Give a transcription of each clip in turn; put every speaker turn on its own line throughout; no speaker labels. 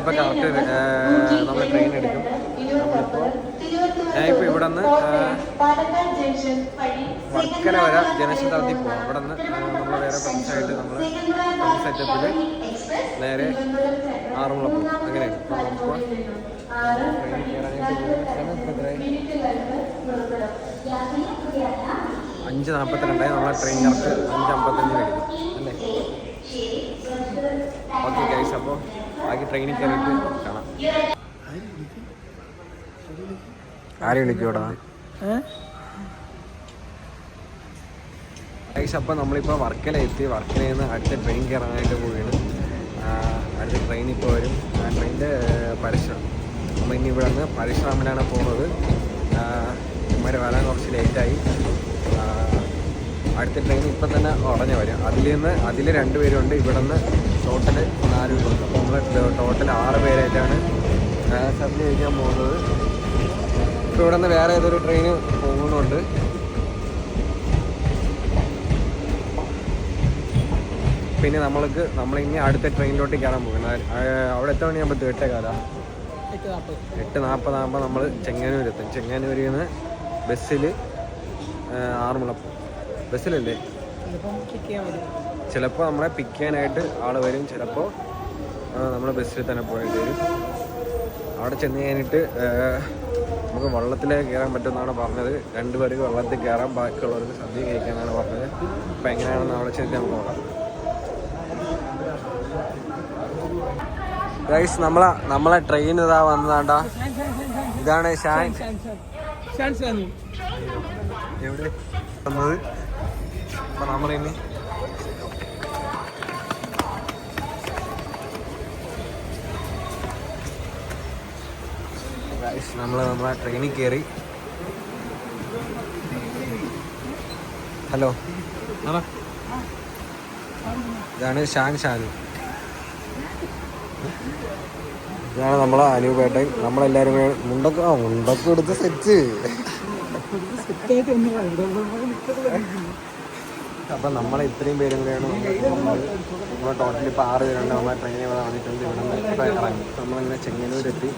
അഞ്ചമ്പത്തഞ്ചായപ്പോൾ correct നമ്മൾ train എടുക്കും. നമ്മളിപ്പോൾ ഞാനിപ്പോൾ ഇവിടെ നിന്ന് വർക്കല വരെ ജനശതാബ്ദി പോകാം ഇവിടെ നിന്ന് നമ്മൾ വേറെ ഫ്രണ്ട്സായിട്ട് നമ്മൾ സെറ്റപ്പിൽ നേരെ ആറന്മുള പോകും അങ്ങനെയാണ്. അപ്പോൾ ഇപ്പോൾ? അഞ്ച് നാൽപ്പത്തിരണ്ടായി നമ്മളെ ട്രെയിൻ കറക്റ്റ് അഞ്ച് അമ്പത്തഞ്ച് കഴിക്കും അല്ലേ? ഓക്കെ ഗൈസ് അപ്പോൾ ബാക്കി ട്രെയിനിൽ കയറിയിട്ട് കാണാം. ആരെ വിളിക്കൂടാ ഗൈസ് അപ്പം നമ്മളിപ്പോൾ വർക്കല എത്തി. വർക്കലയിൽ നിന്ന് അടുത്ത ട്രെയിൻ കയറാനായിട്ട് പോവുകയാണ്. അടുത്ത ട്രെയിൻ ഇപ്പോൾ വരും. ആ ട്രെയിനിന്റെ പരശുരം നമ്മൾ ഇനി ഇവിടെ നിന്ന് പരശുരാമിലാണ് പോകുന്നത് ഇമ്മരെ വരാൻ കുറച്ച് ലേറ്റായി അടുത്ത ട്രെയിൻ ഇപ്പം തന്നെ ഉടനെ വരും. അതിൽ നിന്ന് അതിൽ രണ്ട് പേരുണ്ട് ഇവിടെ നിന്ന് ടോട്ടൽ നാല് പേർക്ക് അപ്പോൾ നമ്മൾ ടോട്ടൽ ആറ് പേരായിട്ടാണ് സദ്യ കഴിക്കാൻ പോകുന്നത്. ഇപ്പോൾ ഇവിടെ നിന്ന് വേറെ ഏതൊരു ട്രെയിന് പോകുന്നുണ്ട്. പിന്നെ നമ്മൾക്ക് നമ്മളിനി അടുത്ത ട്രെയിനിലോട്ട് കയറാൻ പോകുന്നത് അവിടെ എത്ര മണിയാകുമ്പോൾ എട്ടേ കാലാ? എട്ട് നാൽപ്പതാകുമ്പോൾ നമ്മൾ ചെങ്ങന്നൂർ എത്തും ചെങ്ങന്നൂരിൽ നിന്ന് ബസ്സിൽ ആറുമുള്ള ബസ്സിലല്ലേ ചിലപ്പോൾ നമ്മളെ പിക്ക് ചെയ്യാനായിട്ട് ആൾ വരും. ചിലപ്പോൾ നമ്മൾ ബസ്സിൽ തന്നെ പോയിട്ട് വരും. അവിടെ ചെന്ന് കഴിഞ്ഞിട്ട് നമുക്ക് വള്ളത്തിൽ കയറാൻ പറ്റുമെന്നാണ് പറഞ്ഞത്. രണ്ടുപേർക്ക് വള്ളത്തിൽ കയറാം ബാക്കിയുള്ളവർക്ക് സദ്യ കഴിക്കാനാണ് പറഞ്ഞത്. അപ്പം എങ്ങനെയാണെന്ന് അവിടെ ചെന്നിട്ട് നമുക്ക് നോക്കാം. ഗൈസ് നമ്മളെ നമ്മളെ ട്രെയിൻ ഇതാ വന്നതാണ്ടാ. ഇതാണ് ഷാൻ. എവിടെ? വന്നത്? അപ്പം നമ്മളിനി നമ്മൾ നമ്മളെ ട്രെയിനിൽ കയറി ഹലോ ഇതാണ് ഷാൻ ഷാനു. ഇതാണ് നമ്മളെ അനുപേട്ടൻ നമ്മളെല്ലാരും കൂടെ മുണ്ടൊക്കെ ആ മുണ്ടൊക്കെ എടുത്ത് സെറ്റ്. അപ്പൊ നമ്മളെ ഇത്രയും പേരും കൂടെയാണ് നമ്മൾ ടോട്ടൽ ഇപ്പൊ ആറ് പേരുണ്ട്. നമ്മളെ ട്രെയിനിൽ വന്നിട്ടുണ്ട്. ഇവിടെ നമ്മളിങ്ങനെ ചെങ്ങന്നൂരെത്തി.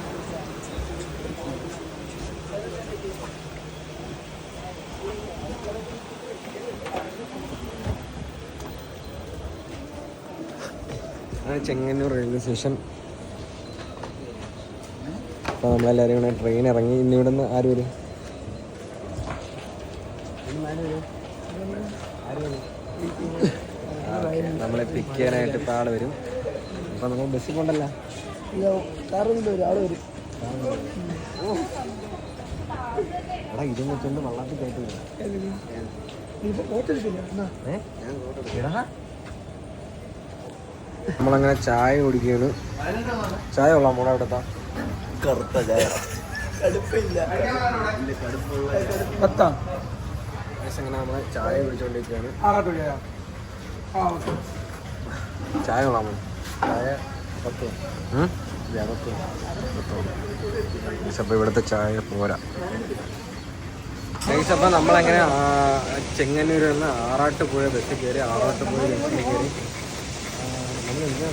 ചെങ്ങന്നൂർ റെയിൽവേ സ്റ്റേഷൻ അപ്പോൾ നമ്മളെല്ലാവരും കൂടെ ട്രെയിൻ ഇറങ്ങി. ഇന്ന് ഇവിടെ നിന്ന് ആര് വരും. നമ്മളെ പിക്ക് ചെയ്യാനായിട്ട് ഇപ്പോൾ ആൾ വരും. അപ്പോൾ നമ്മൾ ബസ്സിൽ കൊണ്ടല്ല എടാ ഇതും വെച്ചുകൊണ്ട് വള്ളത്തിൽ കയറ്റില്ല നമ്മളങ്ങനെ ചായ കുടിക്കുകയാണ്. ചായ കൊള്ളാം മോളെ അവിടുത്തെ.
കറുത്ത ചായ.
പത്താം?
അങ്ങനെ നമ്മളെ ചായ കുടിച്ചുകൊണ്ടിരിക്കുകയാണ് ചായ കൊള്ളാമോ ചായ പത്തോ. അപ്പോൾ ഇവിടുത്തെ ചായ പോരാ. ഗൈസ് നമ്മളങ്ങനെ ചെങ്ങന്നൂരിൽ നിന്ന് ആറാട്ടുപുഴ ബസ്സിൽ കയറി ആറാട്ടുപുഴ ബസ്സിൽ കയറി ആ,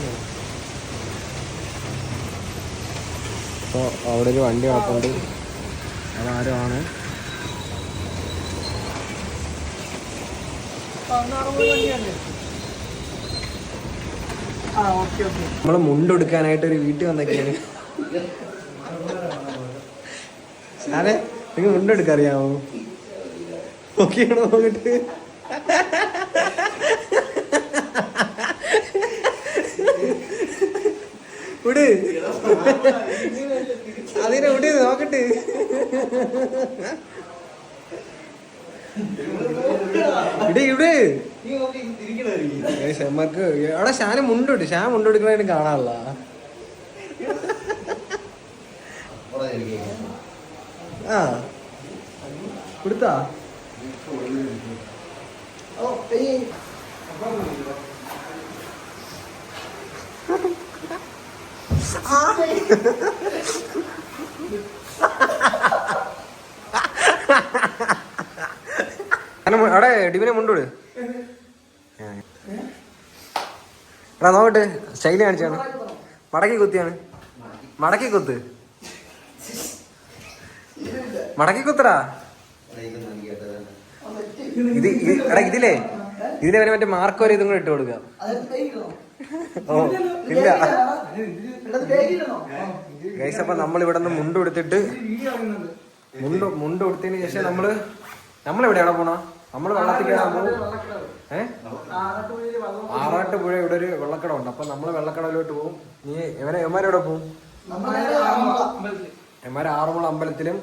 അപ്പോൾ അവിടെ ഒരു വണ്ടി കിടപ്പുണ്ട്. അതാരുമാണ്
ആ ഓക്കെ ഓക്കെ.
നമ്മൾ മുണ്ടെടുക്കാനായിട്ട് ഒരു വീട്ടിൽ വന്നൊക്കെയാണ്. അതെ നിങ്ങൾ മുണ്ടെടുക്കാൻ അറിയാമോ ഓക്കെ ആണോ നോക്കിട്ട് വിട്. അതിനെ വിട് നോക്കട്ട്. ഇട് ഗൈസ്, നമ്മക്ക് അവിടെ ഷാന് മുണ്ടോട്ട് ഷാൻ മുണ്ടെടുക്കണായിട്ട് കാണാനുള്ള ആ. കൊടുത്താ? അവിടെ ഡിവിനെ മുണ്ടോട്. എടാ നോക്കട്ടെ. ശൈലി കാണിച്ചാണ്. മടക്കി കുത്തിയാണ്. മടക്കി കുത്ത്. മടക്കി കുത്തടാ. ഇത് എടാ ഇതിലേ. ഇതിലെ വരെ മറ്റേ മാർക്ക് വരെ ഇതും കൂടെ ഇട്ട് കൊടുക്കുക. ഓ ഇല്ല. ഗൈസ് അപ്പൊ നമ്മൾ ഇവിടെ നിന്ന് മുണ്ട് കൊടുത്തിട്ട് മുണ്ട് മുണ്ട് കൊടുത്തതിന് ശേഷം നമ്മൾ നമ്മളെവിടെയാണ് പോണ? നമ്മൾ വെള്ളത്തിൽ ഏഹ് ആറാട്ടുപുഴ ഇവിടെ ഒരു വെള്ളക്കട ഉണ്ട്. അപ്പൊ നമ്മൾ വെള്ളക്കടയിലോട്ട് പോകും നീ എവനെ എവന്മാരെവിടെ പോകും എമാര് ആറന്മുള അമ്പലത്തിലും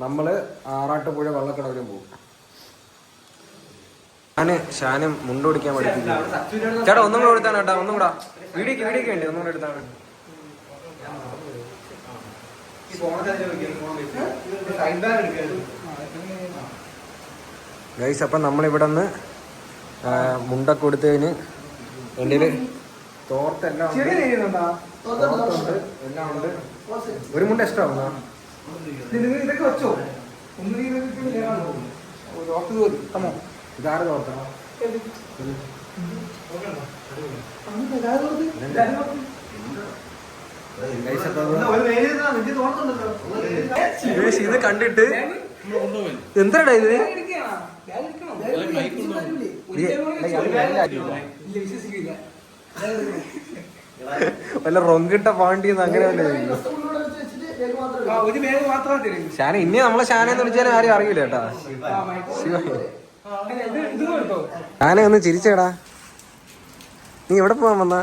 നമ്മൾ ആറാട്ടുപുഴ വെള്ളക്കടവിലും പോകും ഞാൻ ഷാനും മുണ്ട് പിടിക്കാൻ പഠിപ്പിക്കും ചേട്ടാ ഒന്നും കൂടെ എടുത്താണ് കേട്ടാ ഒന്നും കൂടാ. വീഡിയോക്ക് വീഡിയോക്ക് വേണ്ടി ഒന്നും കൂടെ എടുത്താണ് ഗൈസ് അപ്പം നമ്മളിവിടെ നിന്ന് മുണ്ടൊക്കെ കൊടുത്തതിന് എന്റെ ഉണ്ട്. തോർത്തുണ്ട് എല്ലാം ഉണ്ട്. ഒരു മുണ്ട ഇഷ്ടമാവുന്ന
ഇതൊക്കെ വെച്ചോ? ഒന്നും ഇതൊക്കെ
തോർത്തണം? ഇത് കണ്ടിട്ട് എന്താടാ ഇത്. വല്ല റൊങ്കിട്ട പാണ്ടിന്ന് അങ്ങനെ വല്ല ഷാന ഇനി നമ്മളെ ഷാനെന്ന് വിളിച്ചാലും ആരും അറിയില്ല കേട്ടാ. ശിവ ഷാനെ ഒന്ന് ചിരിച്ചേടാ. നീ എവിടെ പോവാൻ വന്നാ?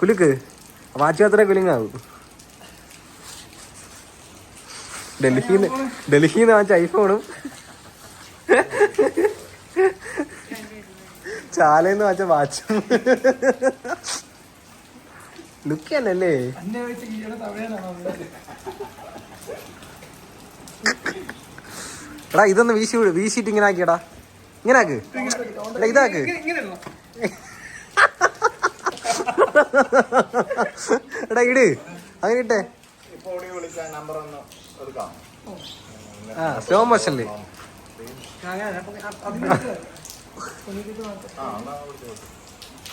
കുലുക്ക്. വാച്ച് അത്ര കുലുങ്ങാവും. ഡൽഹിന്ന് ഡൽഹിന്ന് വാങ്ങിച്ച ഐഫോണും. ചാലേന്ന് വാങ്ങിച്ച വാച്ചും. ലുക്ക് തന്നെ
അല്ലേ വെച്ച്
എടാ ഇതൊന്ന് വീശി വീശിട്ട് ഇങ്ങനെ ആക്കിയടാ. ഇങ്ങനെ ആക്ക്. ഇതാക്ക്. എടാ ഇട്. അങ്ങനെ ഇട്ടേ. ആ സ്ലോ
മോഷനിൽ വിളിച്ചു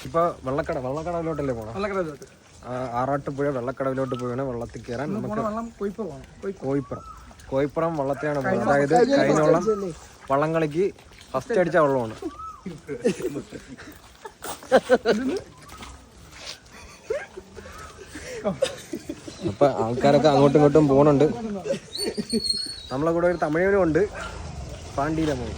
ഇപ്പൊ വെള്ളക്കട വെള്ളക്കടവിലോട്ടല്ലേ പോണം? വെള്ളക്കടവിലോട്ട്. ആറാട്ടുപുഴ വെള്ളക്കടവിലോട്ട് പോയാണ് വെള്ളത്തിൽ കയറാൻ നമുക്ക് കോയിപ്പുറം. കോയിപ്പുറം വള്ളത്തിലാണ് പോകുന്നത്. അതായത് കഴിഞ്ഞോളം വള്ളംകളിക്ക് ഫസ്റ്റ് അടിച്ച വള്ളമാണ്. അപ്പൊ ആൾക്കാരൊക്കെ അങ്ങോട്ടും ഇങ്ങോട്ടും പോണുണ്ട്. നമ്മളെ കൂടെ ഒരു തമിഴനും ഉണ്ട്. പാണ്ടിയിലെ മോൻ.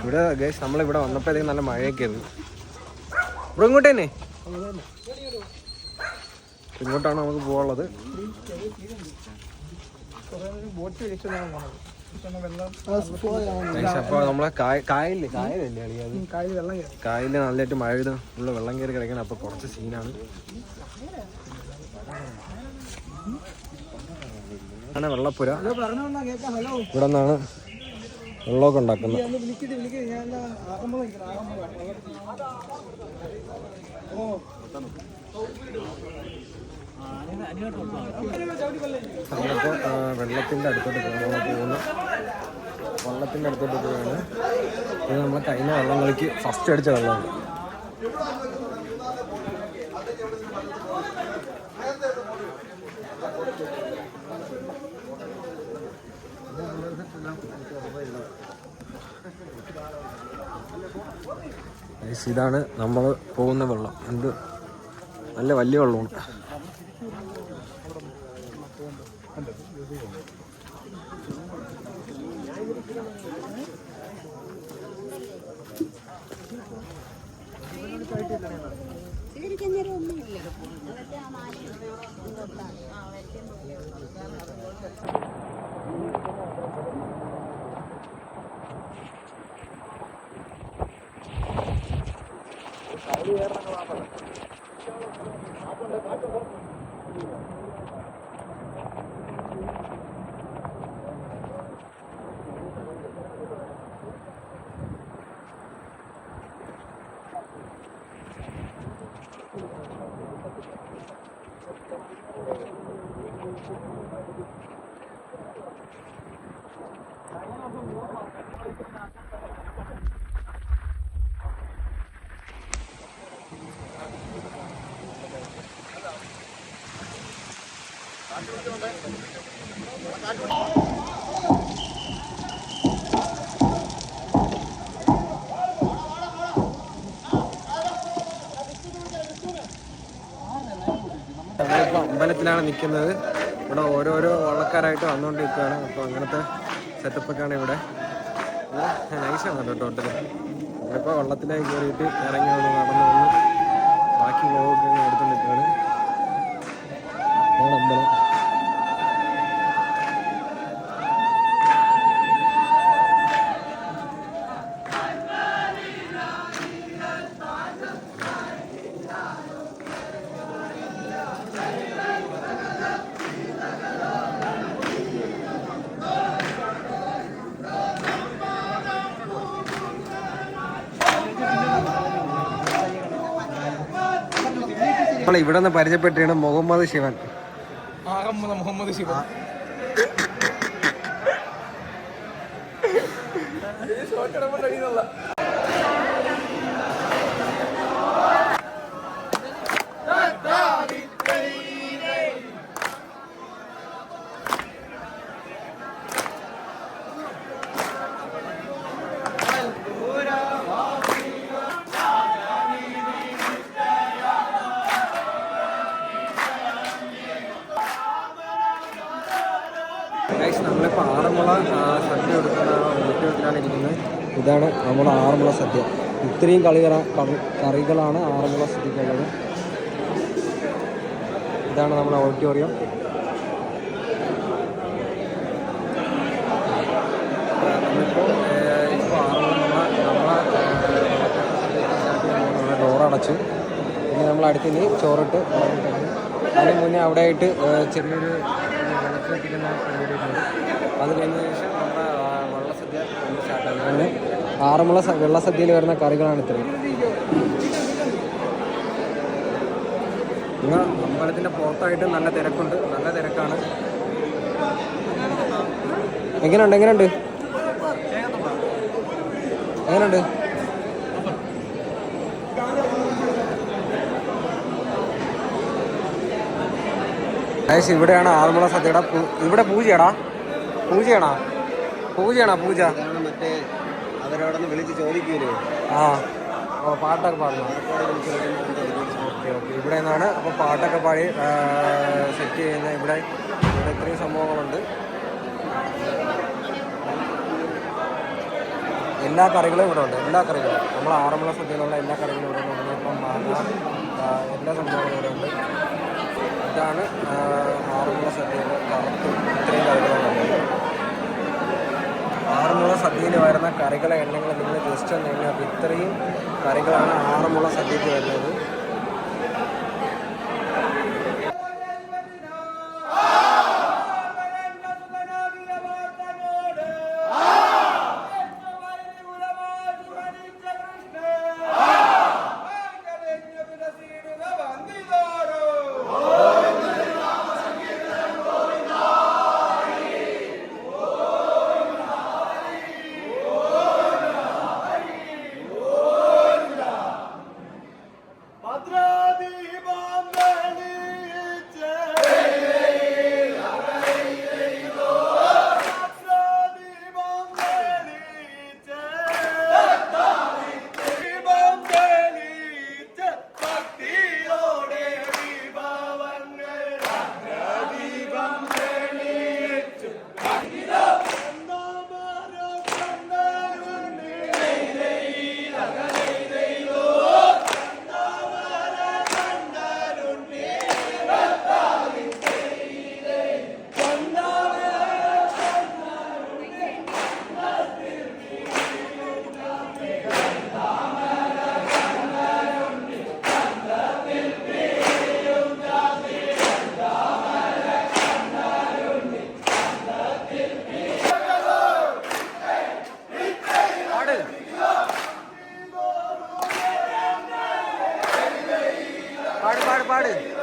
ഇവിടെ ഗേഷ് നമ്മളിവിടെ വന്നപ്പോഴത്തേക്കും നല്ല മഴയൊക്കെ ആയിരുന്നു ഇവിടെ ഇങ്ങോട്ട് തന്നെ. ഇങ്ങോട്ടാണ് നമുക്ക് പോകാനുള്ളത്. അപ്പോൾ നമ്മളെ കായ കായലില്ലേ? കായലിൽ നല്ലതായിട്ട് മഴ പെയ്ത് ഉള്ള വെള്ളം കയറി കിടക്കണം. അപ്പൊ കുറച്ച് സീനാണ്. ആണ് വെള്ളപ്പുര. ഇവിടെ നിന്നാണ് വെള്ളമൊക്കെ ഉണ്ടാക്കുന്നത്.
ഓ
നമ്മളിപ്പോൾ വെള്ളത്തിന്റെ അടുത്തോട്ട് പോകുന്ന പോകുന്ന. വെള്ളത്തിന്റെ അടുത്തോട്ട് പോവുകയാണ് ഇത് നമ്മൾ കഴിഞ്ഞ വെള്ളം കളിക്ക് ഫസ്റ്റ് അടിച്ച വെള്ളമാണ്. ഇതാണ് നമ്മൾ പോകുന്ന വെള്ളം. എന്ത്? നല്ല വലിയ വെള്ളമാണ്
സ്വീകരിക്കുന്നേരം ഒന്നുമില്ല
അമ്പലത്തിലാണ് നിൽക്കുന്നത്. ഇവിടെ ഓരോരോ വള്ളക്കാരായിട്ട് വന്നുകൊണ്ടിരിക്കുകയാണ്. അപ്പോൾ അങ്ങനത്തെ സെറ്റപ്പൊക്കെയാണ് ഇവിടെ. നൈസാണ് കേട്ടോ ടോട്ടൽ നമ്മളിപ്പോൾ വള്ളത്തിലേക്ക് കയറിയിട്ട് ഇറങ്ങി വന്ന് നടന്നു വന്ന് ബാക്കി വ്ളോഗൊക്കെ എടുത്തുകൊണ്ടിരിക്കുകയാണ്. അമ്പലം. നമ്മൾ ഇവിടെ നിന്ന് പരിചയപ്പെട്ടാണ് മുഹമ്മദ് ശിവൻ.
മുഹമ്മദ് ശിവൻ.
ഗൈസ് നമ്മളിപ്പോൾ ആറന്മുള സദ്യ കൊടുക്കുന്ന വീട്ടിലാണ് ഇരിക്കുന്നത്. ഇതാണ് നമ്മുടെ ആറന്മുള സദ്യ. ഇത്രയും കളികൾ കളി- കറികളാണ് ആറന്മുള സദ്യക്കുള്ളത് ഇതാണ് നമ്മുടെ ഓഡിറ്റോറിയം. പിന്നെ അടച്ചു. ഇനി നമ്മൾ അടുത്ത് ഇനി ചോറിട്ട്. അതിന് മുന്നേ അവിടെ ആയിട്ട് ചെറിയൊരു വിളക്കെത്തിക്കുന്ന പരിപാടിയുണ്ട് അത് കഴിഞ്ഞ ശേഷം നമ്മുടെ വള്ളസദ്യ സ്റ്റാർട്ടായി അങ്ങനെ ആറന്മുള വെള്ളസദ്യയിൽ വരുന്ന കറികളാണ് ഇത്രയും. ഇന്ന് അമ്പലത്തിന്റെ പുറത്തായിട്ട് നല്ല തിരക്കുണ്ട്. നല്ല തിരക്കാണ്. എങ്ങനെയുണ്ട് എങ്ങനെയുണ്ട്? എങ്ങനെയുണ്ട്? ഗൈസ് ഇവിടെയാണ് ആറന്മുള സദ്യയുടെ ഇവിടെ പൂജയാടാ. പൂജയാണോ? പൂജയാണോ പൂജ?
മറ്റേ അവരോടൊന്ന് വിളിച്ച് ചോദിക്കൂലേ?
ആ. ഓ പാട്ടൊക്കെ പാടുന്നു. Okay okay. ഇവിടെ നിന്നാണ് അപ്പോൾ പാട്ടൊക്കെ പാടി സെറ്റ് ചെയ്യുന്ന ഇവിടെ ഇവിടെ ഇത്രയും സംഭവങ്ങളുണ്ട്. എല്ലാ കറികളും ഇവിടെ ഉണ്ട്. എല്ലാ കറികളും. നമ്മൾ ആറന്മുള സദ്യയിലുള്ള എല്ലാ കറികളും ഇവിടെ ഉണ്ട്. ഇപ്പം എല്ലാ സംഭവങ്ങളും ഇവിടെ ഉണ്ട്. ഇതാണ് ആറന്മുള സദ്യയിൽ ഇത്രയും കറികളുണ്ട് ആറന്മുള സദ്യയിൽ വരുന്ന കറികളെ എണ്ണങ്ങൾ നിങ്ങൾ ജസ്റ്റ് ഒന്ന് എണ്ണ ഇത്രയും കറികളാണ് ആറന്മുള സദ്യയ്ക്ക് വരുന്നത്. પાડે.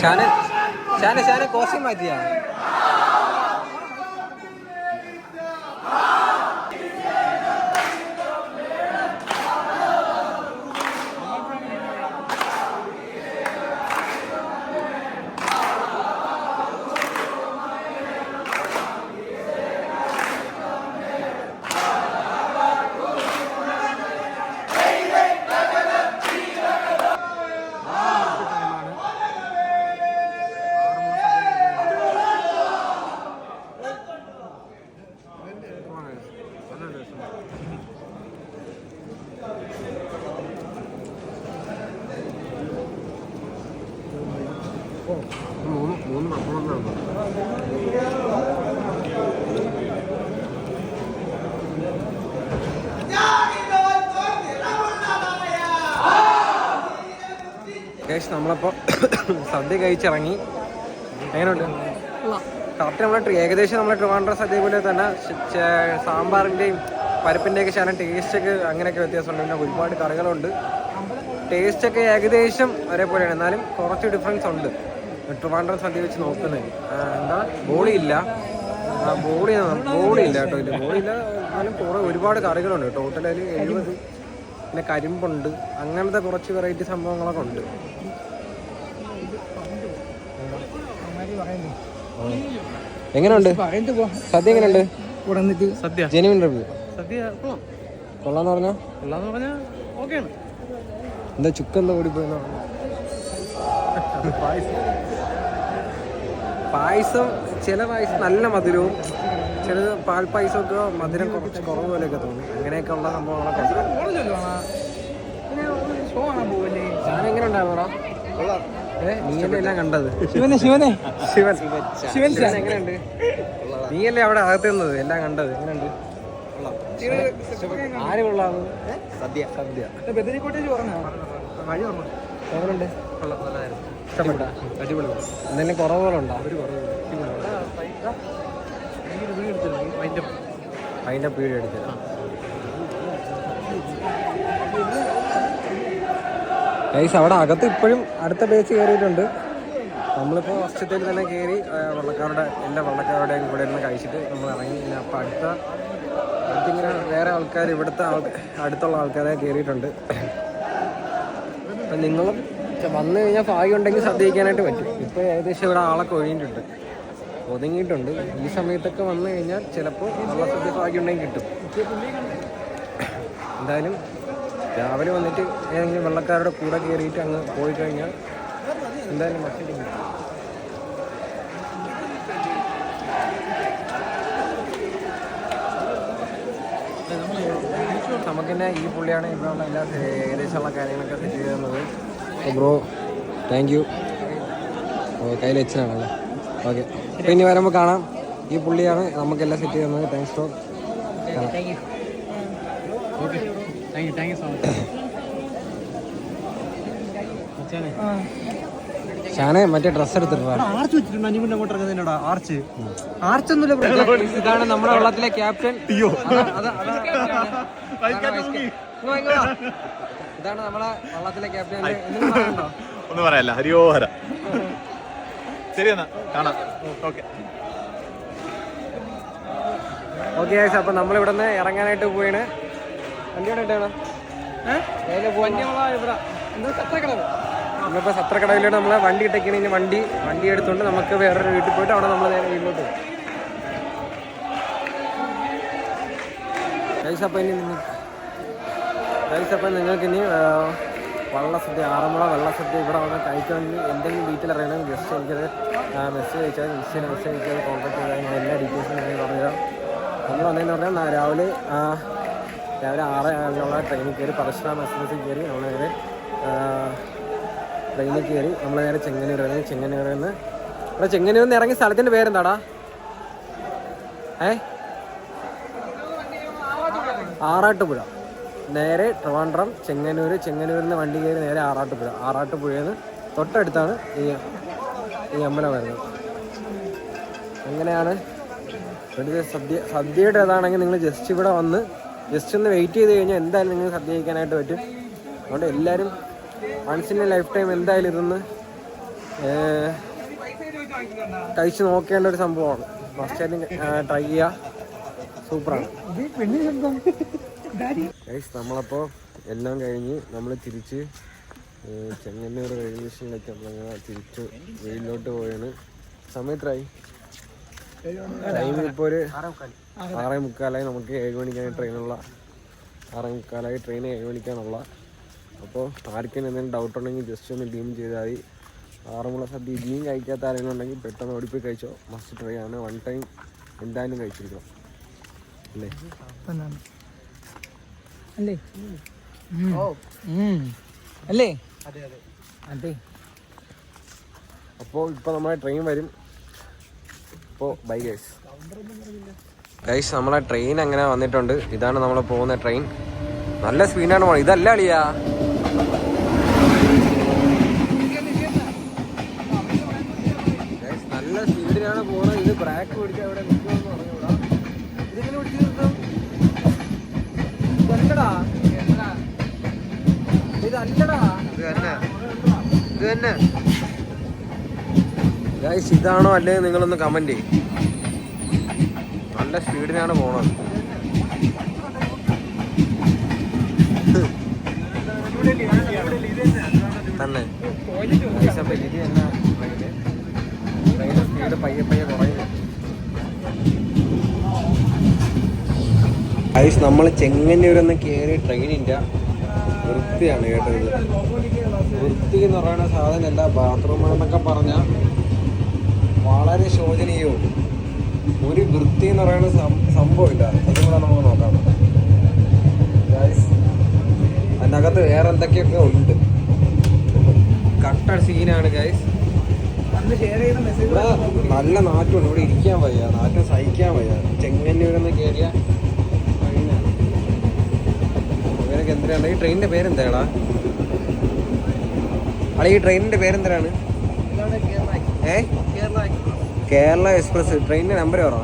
ഷാന ഷാന ഷാന കോസ്റ്റ്യൂം മാറ്റിയാ മൂന്ന് മൂന്ന് നമ്മളപ്പോൾ സദ്യ കഴിച്ചിറങ്ങി. എങ്ങനെയുണ്ട്? കറക്റ്റ് നമ്മളെ ഏകദേശം നമ്മളെ ട്രിവാൻഡ്രം സദ്യ പോലെ തന്നെ സാമ്പാറിന്റെയും പരിപ്പിന്റെയൊക്കെ ടേസ്റ്റ് ടേസ്റ്റൊക്കെ അങ്ങനെയൊക്കെ വ്യത്യാസമുണ്ട്. പിന്നെ ഒരുപാട് കറികളുണ്ട്. ടേസ്റ്റൊക്കെ ഏകദേശം ഒരേപോലെയാണ്. എന്നാലും കുറച്ച് ഡിഫറൻസ് ഉണ്ട്. ട്രിവാൻഡ്രം സദ്യ വെച്ച് നോക്കുന്നത് എന്താ? ബോളി ഇല്ല. ബോളി ബോളി ഇല്ല കേട്ടോ ഇല്ല ബോളി ഇല്ല എന്നാലും കുറേ ഒരുപാട് കറികളുണ്ട് ടോട്ടൽ അതിൽ എഴുപത് പിന്നെ കരിമ്പുണ്ട്. അങ്ങനത്തെ കുറച്ച് വെറൈറ്റി സംഭവങ്ങളൊക്കെ ഉണ്ട്. എങ്ങനെയുണ്ട്? സദ്യ എങ്ങനെയുണ്ട്?
സദ്യ.
ജെനുവിൻ റിവ്യൂ
സദ്യ
കൊള്ളാന്ന് പറഞ്ഞാ?
കൊള്ളാന്ന് ഓക്കെയാണ്.
എന്താ ചുക്കെന്താ ഓടിപ്പോയെന്ന് പായസം ചില പായസം നല്ല മധുരവും ചിലത് പാൽപ്പായസമൊക്കെ മധുരം കുറച്ച് കുറവ് പോലെയൊക്കെ തോന്നി. അങ്ങനെയൊക്കെ ഉള്ള സംഭവങ്ങളൊക്കെ ഉണ്ട്. ഞാൻ എങ്ങനെ ഉണ്ടായിരുന്നോടാ? നീയല്ലേ എല്ലാം കണ്ടത്?
ശിവനെ ശിവനെ.
ശിവൻ.
ശിവൻ
എങ്ങനെയുണ്ട്? നീയല്ലേ അവിടെ അകത്ത് നിന്നത്? എല്ലാം കണ്ടത്. എങ്ങനെയുണ്ട്? ആര് കൊള്ളാന്ന്
സദ്യ.
സദ്യ
ബദരിക്കോട്ടേജ് പറഞ്ഞോ? വഴി പറഞ്ഞു?
എങ്ങനെയുണ്ട് ഇഷ്ടപ്പെട്ട? എന്തെങ്കിലും കുറവുകളുണ്ടോ? ഒരു അതിന്റെ പീടി എടുത്തില്ല. ഗൈസ് അവിടെ അകത്ത് ഇപ്പോഴും അടുത്ത ബേസ് കയറിയിട്ടുണ്ട്. നമ്മളിപ്പോൾ വർഷത്തിൽ തന്നെ കയറി വള്ളക്കാരുടെ എല്ലാ വള്ളക്കാരുടെയും കൂടെ ഇരുന്ന് കഴിച്ചിട്ട് നമ്മൾ ഇറങ്ങി. പിന്നെ അപ്പം അടുത്ത അടുത്തിങ്ങനെ വേറെ ആൾക്കാർ ഇവിടുത്തെ ആൾ അടുത്തുള്ള ആൾക്കാരെ കയറിയിട്ടുണ്ട്. അപ്പം നിങ്ങളും വന്നു കഴിഞ്ഞാൽ ഭാഗ്യം ഉണ്ടെങ്കിൽ ശ്രദ്ധിക്കാനായിട്ട് പറ്റും. ഇപ്പോൾ ഏകദേശം ഇവിടെ ആളൊക്കെ ഒഴിഞ്ഞിട്ടുണ്ട് ഒതുങ്ങിയിട്ടുണ്ട്. ഈ സമയത്തൊക്കെ വന്നു കഴിഞ്ഞാൽ ചിലപ്പോൾ വള്ളസദ്യ ഭാഗ്യം ഉണ്ടെങ്കിൽ കിട്ടും. എന്തായാലും രാവിലെ വന്നിട്ട് ഏതെങ്കിലും വെള്ളക്കാരുടെ കൂടെ കയറിയിട്ട് അങ്ങ് പോയി കഴിഞ്ഞാൽ എന്തായാലും മറ്റൊരു കിട്ടും. നമുക്കെന്നെ ഈ പുള്ളിയാണ് ഇവിടെയുള്ള എല്ലാ ഏകദേശമുള്ള കാര്യങ്ങളൊക്കെ സെറ്റ് ചെയ്ത് തന്നത്. അപ്പോൾ ബ്രോ താങ്ക് യു ഓ കയ്യിൽ വെച്ചതാണല്ലേ ഓക്കെ അപ്പോൾ ഇനി വരുമ്പോൾ കാണാം. ഈ പുള്ളിയാണ് നമുക്കെല്ലാം സെറ്റ് ചെയ്യുന്നത്. താങ്ക്സ് ഫോർ ഷാനെ മറ്റേ
ഡ്രസ് എടുത്തിട്ടുണ്ടോ
ഇതാണ് നമ്മുടെ വെള്ളത്തിലെ ക്യാപ്റ്റൻ
അയ്യോ.
ഇതാണ് നമ്മളെ വള്ളത്തിലെ ക്യാപ്റ്റൻ
ഒന്നും പറയാല്ല ഹരിയോഹര ശരി എന്നാ കാണാം. ഓക്കെ.
ഓക്കെ അപ്പൊ നമ്മൾ ഇവിടെ നിന്ന് ഇറങ്ങാനായിട്ട് പോയിണ് വണ്ടി എവിടെ ഇട്ടാണ്? നമ്മളിപ്പോ സത്രക്കടവിലോട്ട് നമ്മളെ വണ്ടി ഇട്ടേക്കണ. ഇനി വണ്ടി വണ്ടി എടുത്തുകൊണ്ട് നമുക്ക് വേറൊരു വീട്ടിൽ പോയിട്ട് അവിടെ നമ്മൾ നേരെ വീട്ടിലോട്ട് പോകും ഗൈസ് അപ്പം ഇനി നിങ്ങൾ ഗൈസ് അപ്പം നിങ്ങൾക്ക് ഇനി വള്ളസദ്യ ആറന്മുള വള്ളസദ്യ ഇവിടെ വന്ന് കഴിക്കണമെങ്കിൽ എന്തെങ്കിലും ഡീറ്റെയിൽ അറിയണമെങ്കിൽ ജസ്റ്റ് എനിക്കത് മെസ്സേജ് അയച്ചാൽ ഇൻസ്റ്റയിൽ മെസ്സേജ് അയച്ചാൽ കോൺടാക്ട് ചെയ്താൽ ഞാൻ എല്ലാ ഡീറ്റെയിൽസും ഞാൻ പറഞ്ഞുതരാം. നമ്മൾ വന്നതെന്ന് പറഞ്ഞാൽ രാവിലെ രാവിലെ ആറ് ആറിനുള്ള ട്രെയിനിൽ കയറി പരശുരാം മെസ്സേജ് കയറി നമ്മൾ നേരെ ട്രെയിനിൽ കയറി നമ്മൾ നേരെ ചെങ്ങന്നൂർ ഇറങ്ങി ചെങ്ങന്നൂരിൽ നിന്ന് ഇവിടെ ചെങ്ങന്നൂരിൽ നിന്ന് ഇറങ്ങിയ സ്ഥലത്തിന്റെ പേരെന്താടാ? ഏ? ആറാട്ടുപുഴ. നേരെ ട്രിവാൻഡ്രം ചെങ്ങന്നൂർ ചെങ്ങന്നൂരിൽ നിന്ന് വണ്ടി കയറി നേരെ ആറാട്ടുപുഴ. ആറാട്ടുപുഴയിൽ നിന്ന് തൊട്ടടുത്താണ് ഈ ഈ അമ്പലം വരുന്നത്. എങ്ങനെയാണ്? ഒരു സദ്യ സദ്യയുടെ ഇതാണെങ്കിൽ നിങ്ങൾ ജസ്റ്റ് ഇവിടെ വന്ന് ജസ്റ്റ് ഒന്ന് വെയിറ്റ് ചെയ്ത് കഴിഞ്ഞാൽ എന്തായാലും നിങ്ങൾ സദ്യ കഴിക്കാനായിട്ട് പറ്റും. അതുകൊണ്ട് എല്ലാവരും മനസ്സിന്റെ ലൈഫ് ടൈം എന്തായാലും ഇതൊന്ന് കഴിച്ച് നോക്കേണ്ട ഒരു സംഭവമാണ്. ഫസ്റ്റ് മസ്റ്റായിട്ടും ട്രൈ ചെയ്യുക. സൂപ്പറാണ്. നമ്മളപ്പോൾ എല്ലാം കഴിഞ്ഞ് നമ്മൾ തിരിച്ച് ചെങ്ങന്നൂർ റെയിൽവേ സ്റ്റേഷനിലേക്ക് നമ്മളങ്ങനെ തിരിച്ച് വെയിലോട്ട് പോയാണ്. സമയത്തായി ടൈം ഇപ്പോൾ ഒരു ആറേ മുക്കാലായി. നമുക്ക് ഏഴ് മണിക്കാണ് ട്രെയിനുള്ള ആറേ മുക്കാലായി ട്രെയിൻ ഏഴ് മണിക്കാണുള്ള. അപ്പോൾ ആർക്കും എന്തെങ്കിലും ഡൗട്ട് ഉണ്ടെങ്കിൽ ജസ്റ്റ് ഒന്ന് ഡീം ചെയ്താൽ മതി ആറന്മുള സദ്യ ഇനിയും കഴിക്കാത്ത ആരെങ്കിലും ഉണ്ടെങ്കിൽ പെട്ടെന്ന് ഓടിപ്പോയി കഴിച്ചോ. മസ്റ്റ് ട്രൈ ആണ്. വൺ ടൈം എന്തായാലും കഴിച്ചിരിക്കണം. അല്ലേ?
അല്ലേ? അല്ലേ? അതെ
അപ്പോൾ ഇപ്പോൾ നമ്മളെ ട്രെയിൻ വരും. അപ്പോൾ ബൈ ഗൈസ് ഗൈസ് നമ്മളെ ട്രെയിൻ അങ്ങനെ വന്നിട്ടുണ്ട്. ഇതാണ് നമ്മൾ പോകുന്ന ട്രെയിൻ നല്ല സ്പീഡാണ് പോണത് ഇതല്ല അളിയാ. നല്ല സ്പീഡിലാണ് പോകുന്നത് ഇത് ബ്രാക്ക് പിടിച്ച ഇവിടെ ഇത് തന്നെ. ഗൈസ് ഇതാണോ അല്ലേ നിങ്ങളൊന്ന് കമന്റ് ചെയ്യും നല്ല സ്പീഡിനാണ് പോണത്. തന്നെ. Guys, അപ്പൊ ഇത് തന്നെ ട്രെയിന് ട്രെയിനിന്റെ സ്പീഡ് പയ്യെ പയ്യെ കുറയുന്നു ഗൈസ് നമ്മൾ ചെങ്ങന്നൂരൊന്ന് കയറി ട്രെയിനിന്റെ വൃത്തിയാണ് കേട്ടത്. വൃത്തി എന്ന് പറയുന്ന സാധനം അല്ല ബാത്റൂം എന്നൊക്കെ പറഞ്ഞാൽ വളരെ ശോചനീയവും. ഒരു വൃത്തി എന്ന് പറയുന്ന സംഭവം സംഭവമില്ല. അതും കൂടെ നമുക്ക് നോക്കാം. അതിനകത്ത് വേറെ എന്തൊക്കെയൊക്കെ ഉണ്ട്? കട്ട സീനാണ് ഗൈസ് ഇവിടെ നല്ല നാറ്റുണ്ട് ഇവിടെ ഇരിക്കാൻ വയ്യ. നാറ്റം സഹിക്കാൻ വയ്യ. ചെങ്ങന്നൂരെന്ന് കയറിയ ട്രെയിനാണ് ഇവരൊക്കെ എന്തിനാണ്? ഈ ട്രെയിനിന്റെ പേരെന്താടാ? അള ഈ ട്രെയിനിന്റെ പേരെന്തിനാണ്? ഏ? കേരള എക്സ്പ്രസ്. ട്രെയിനിന്റെ നമ്പർ പറ.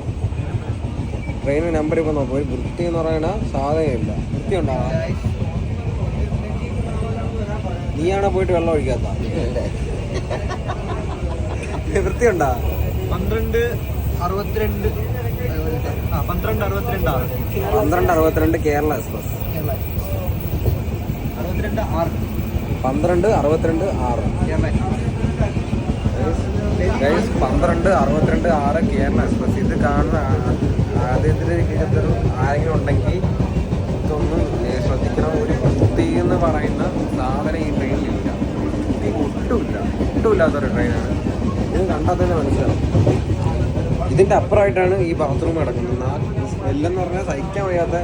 ട്രെയിനിന്റെ നമ്പർ ഇപ്പൊ നോക്കാം. ഒരു വൃത്തി എന്ന് പറയണ സാധനമില്ല. വൃത്തി ഉണ്ടോ നീയാണോ പോയിട്ട് വെള്ളം ഒഴിക്കാത്ത? വൃത്തി ഉണ്ടോ
പന്ത്രണ്ട് അറുപത്തിരണ്ട് പന്ത്രണ്ട് അറുപത്തിരണ്ട്
കേരള എക്സ്പ്രസ്.
അറുപത്തിരണ്ട് ആറ്.
പന്ത്രണ്ട് അറുപത്തിരണ്ട് ആറ്. ഗൈസ് പന്ത്രണ്ട് അറുപത്തിരണ്ട് ആറ് കേരള എക്സ്പ്രസ് ഇത് കാണുന്ന ആദ്യത്തിൽ ഇരുപത്തൊരു ആരെങ്കിലും ഉണ്ടെങ്കിൽ ഇതൊന്നും ശ്രദ്ധിക്കണം. ഒരു കുത്തി എന്ന് പറയുന്ന സാധനം ഈ ട്രെയിനിലില്ല കുത്തി ഒട്ടുമില്ല. ഒട്ടുമില്ലാത്തൊരു ട്രെയിനാണ് ഇത് കണ്ടാൽ തന്നെ മനസ്സിലാവും. ഇതിന്റെ അപ്പുറമായിട്ടാണ് ഈ ബാത്റൂം കിടക്കുന്നത് സ്മെല്ലെന്ന് പറഞ്ഞാൽ സഹിക്കാൻ വയ്യാത്ത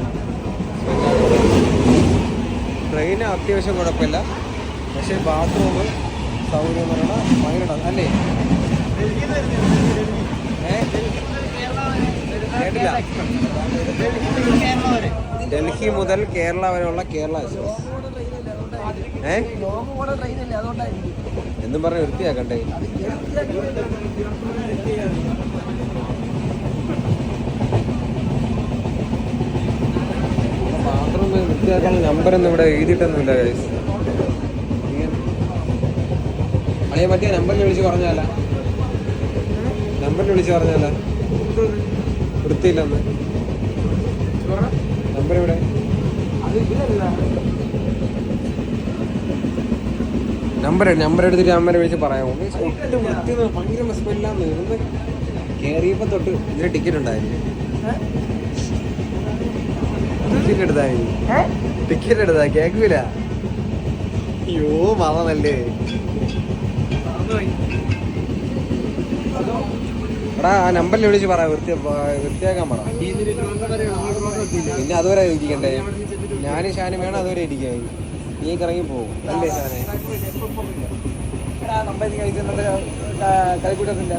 ട്രെയിന് അത്യാവശ്യം കുഴപ്പമില്ല. പക്ഷേ ബാത്റൂം സൗകര്യം എന്ന് പറഞ്ഞാൽ ഭയങ്കര അല്ലേ? ഡൽഹി മുതൽ കേരള വരെയുള്ള കേരള എക്സ്പ്രസ് ഏ? എന്നും പറഞ്ഞ് വൃത്തിയാക്കണ്ടേ? ബാത്റൂം വൃത്തിയാക്കാൻ നമ്പറൊന്നും ഇവിടെ എഴുതിയിട്ടൊന്നുമില്ല ഗൈസ് അളിയെ പറ്റിയ നമ്പറിൽ വിളിച്ച് പറഞ്ഞല്ല നമ്പറിൽ വിളിച്ച് പറഞ്ഞല്ല വൃത്തിയില്ലെന്ന്. നമ്പർ ഇവിടെ നമ്പർ നമ്പർ എടുത്തിട്ട് അമ്മരെ വിളിച്ച് പറയാമോ? ഒട്ടും വൃത്തി ഭയങ്കര സ്മെല്ലാന്ന്. കയറിയപ്പോ തൊട്ട് ഇതിന് ടിക്കറ്റ് ഉണ്ടായിരുന്നു. ടിക്കറ്റ് എടുത്താ കേക്കൂല അയ്യോ മറന്നല്ലേ? എടാ ആ നമ്പറിൽ വിളിച്ച് പറ വൃത്തി വൃത്തിയാക്കാൻ പറ. പിന്നെ അതുവരെ ഇരിക്കണ്ടേ ഞാനും ഷാനും വേണം അതുവരെ ഇരിക്കാൻ. നീ ഇറങ്ങി പോകും അല്ലേ
ഷാനെ? കളിക്കൂട്ടത്തില്ല